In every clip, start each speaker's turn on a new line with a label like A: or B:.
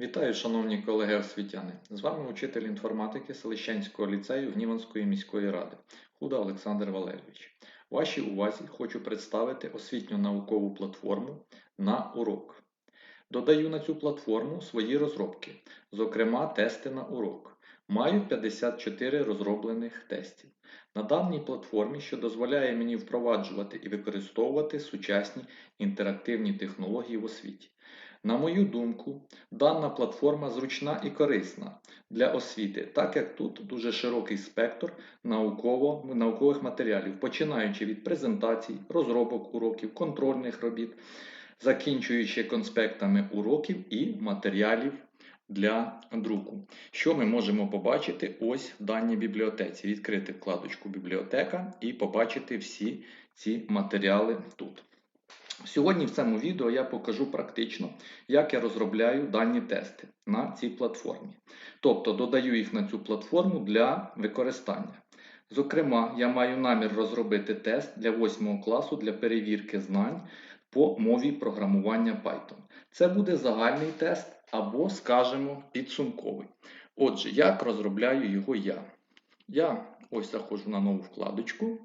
A: Вітаю, шановні колеги освітяни! З вами учитель інформатики Селищенського ліцею Гніванської міської ради Худа Олександр Валерійович. Вашій увазі хочу представити освітньо-наукову платформу на урок. Додаю на цю платформу свої розробки, зокрема тести на урок. Маю 54 розроблених тестів. На даній платформі, що дозволяє мені впроваджувати і використовувати сучасні інтерактивні технології в освіті. На мою думку, дана платформа зручна і корисна для освіти, так як тут дуже широкий спектр наукових матеріалів, починаючи від презентацій, розробок уроків, контрольних робіт, закінчуючи конспектами уроків і матеріалів для друку. Що ми можемо побачити ось в даній бібліотеці? Відкрити вкладочку Бібліотека і побачити всі ці матеріали тут. Сьогодні в цьому відео я покажу практично, як я розробляю дані тести на цій платформі. Тобто додаю їх на цю платформу для використання. Зокрема, я маю намір розробити тест для 8 класу для перевірки знань по мові програмування Python. Це буде загальний тест або, скажімо, підсумковий. Отже, як розробляю його я? Я ось заходжу на нову вкладочку,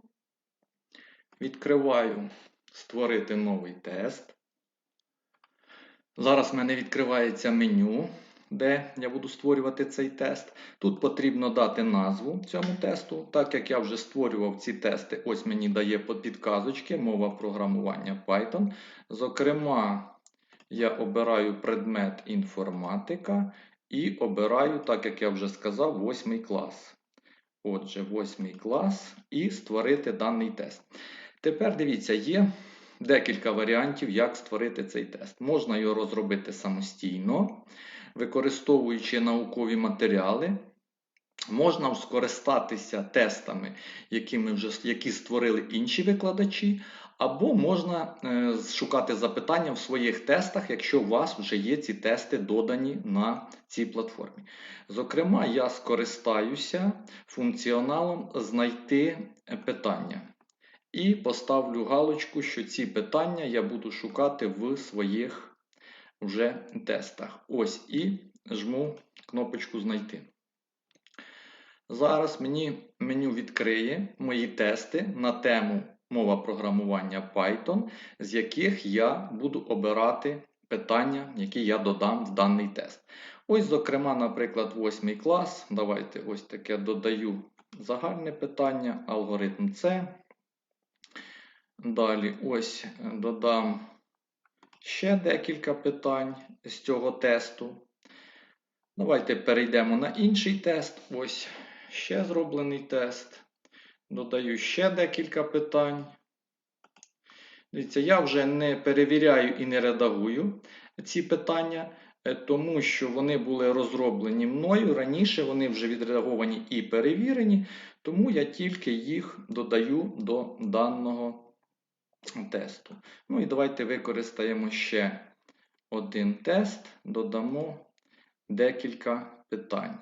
A: відкриваю створити новий тест. Зараз в мене відкривається меню, де я буду створювати цей тест. Тут потрібно дати назву цьому тесту. Так як я вже створював ці тести, ось мені дає підказочки, мова програмування Python. Зокрема, я обираю предмет інформатика і обираю, так як я вже сказав, 8 клас. Отже, 8 клас і створити даний тест. Тепер дивіться, є декілька варіантів, як створити цей тест. Можна його розробити самостійно, використовуючи наукові матеріали. Можна скористатися тестами, які, ми вже, які створили інші викладачі, або можна е, шукати запитання в своїх тестах, якщо у вас вже є ці тести додані на цій платформі. Зокрема, я скористаюся функціоналом знайти питання. І поставлю галочку, що ці питання я буду шукати в своїх вже тестах. Ось і жму кнопочку Знайти. Зараз мені меню відкриє мої тести на тему мова програмування Python, з яких я буду обирати питання, які я додам в даний тест. Ось, зокрема, наприклад, 8 клас. Давайте ось таке додаю загальне питання, алгоритм С. Далі ось е, додам ще декілька питань з цього тесту. Давайте перейдемо на інший тест. Ось ще зроблений тест. Додаю ще декілька питань. Дивіться, я вже не перевіряю і не редагую ці питання, е, тому що вони були розроблені мною. Раніше вони вже відредаговані і перевірені, тому я тільки їх додаю до даного тесту. Ну і давайте використаємо ще один тест, додамо декілька питань.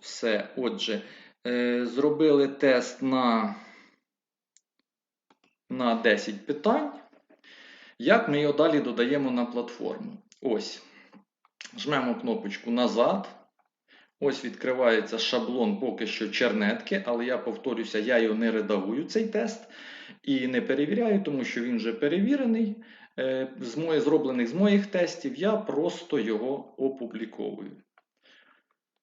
A: Все, отже, е, зробили тест на, на 10 питань. Як ми його далі додаємо на платформу? Ось. Жмемо кнопочку назад. Ось відкривається шаблон поки що чернетки, але я повторюся, я його не редагую, цей тест, і не перевіряю, тому що він вже перевірений. Е, з моїх, зроблених з моїх тестів, я просто його опубліковую.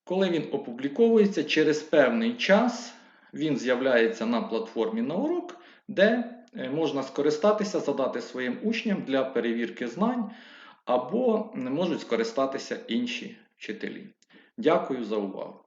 A: Коли він опубліковується, через певний час він з'являється на платформі на урок, де е, можна скористатися, задати своїм учням для перевірки знань, або не можуть скористатися інші вчителі. Дякую за увагу!